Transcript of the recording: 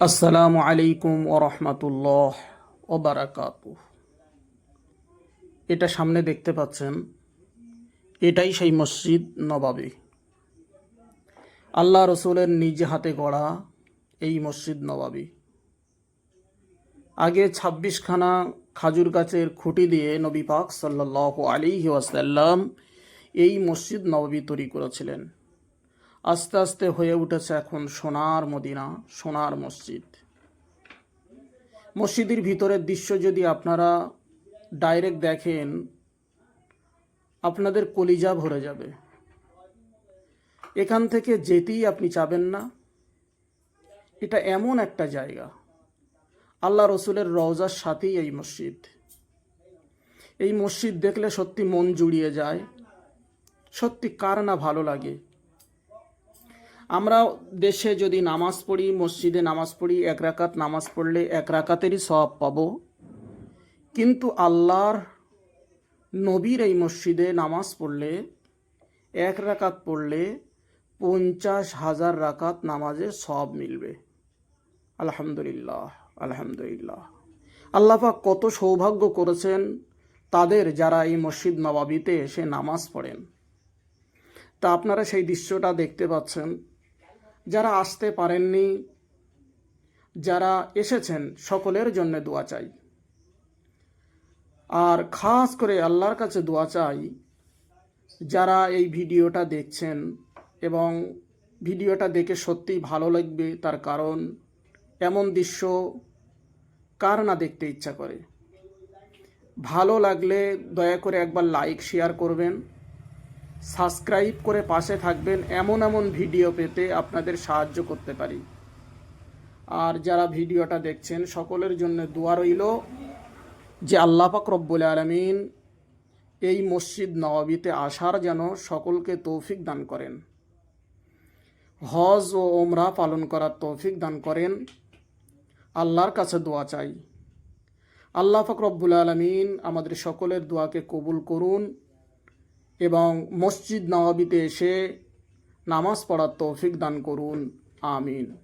আসসালামু আলাইকুম ওরহমতুল্লাহ ওবারাকাত এটা সামনে দেখতে পাচ্ছেন, এটাই সেই মসজিদ নবাবী। আল্লাহ রসুলের নিজ হাতে গড়া এই মসজিদ নবাবী। আগে ছাব্বিশখানা খাজুর গাছের খুঁটি দিয়ে নবী পাক সাল্লাহ আলী ওয়াসাল্লাম এই মসজিদ নবাবী তৈরি করেছিলেন। আস্তে আস্তে হয়ে উঠেছে এখন সোনার মদিনা, সোনার মসজিদ। মসজিদের ভিতরের দৃশ্য যদি আপনারা ডাইরেক্ট দেখেন, আপনাদের কলিজা ভরে যাবে। এখান থেকে যেতেই আপনি চাবেন না। এটা এমন একটা জায়গা। আল্লাহ রসুলের রওজার সাথেই এই মসজিদ। এই মসজিদ দেখলে সত্যি মন জুড়িয়ে যায়। সত্যি কার না ভালো লাগে। আমরা দেশে যদি নামাজ পড়ি, মসজিদে নামাজ পড়ি, এক রাকাত নামাজ পড়লে এক রাকাতেরই সব পাবো। কিন্তু আল্লাহর নবীর এই মসজিদে নামাজ পড়লে, এক রাকাত পড়লে পঞ্চাশ হাজার রাকাত নামাজের সব মিলবে। আলহামদুলিল্লাহ আলহামদুলিল্লাহ। আল্লাপাক কত সৌভাগ্য করেছেন তাদের যারা এই মসজিদ নবাবিতে এসে নামাজ পড়েন। তা আপনারা সেই দৃশ্যটা দেখতে পাচ্ছেন। যারা আসতে পারেননি, যারা এসেছেন, সকলের জন্য দোয়া চাই। আর খাস করে আল্লাহর কাছে দোয়া চাই, যারা এই ভিডিওটা দেখছেন এবং ভিডিওটা দেখে সত্যিই ভালো লাগবে, তার কারণ এমন দৃশ্য কার না দেখতে ইচ্ছা করে। ভালো লাগলে দয়া করে একবার লাইক শেয়ার করবেন। সাবস্ক্রাইব করে পাশে থাকবেন এমন এমন ভিডিও পেতে আপনাদের সাহায্য করতে পারি। আর যারা ভিডিওটা দেখছেন, সকলের জন্য দোয়া রইল যে আল্লাহ পাক রব্বুল আলমিন এই মসজিদ নবাবিতে আসার যেন সকলকে তৌফিক দান করেন। হজ ও ওমরা পালন করার তৌফিক দান করেন। আল্লাহর কাছে দোয়া চাই। আল্লাহ পাক রব্বুল আলমিন আমাদের সকলের দোয়াকে কবুল করুন। এবং মসজিদ নওয়াবিতে এসে নামাজ পড়ার তৌফিক দান করুন। আমিন।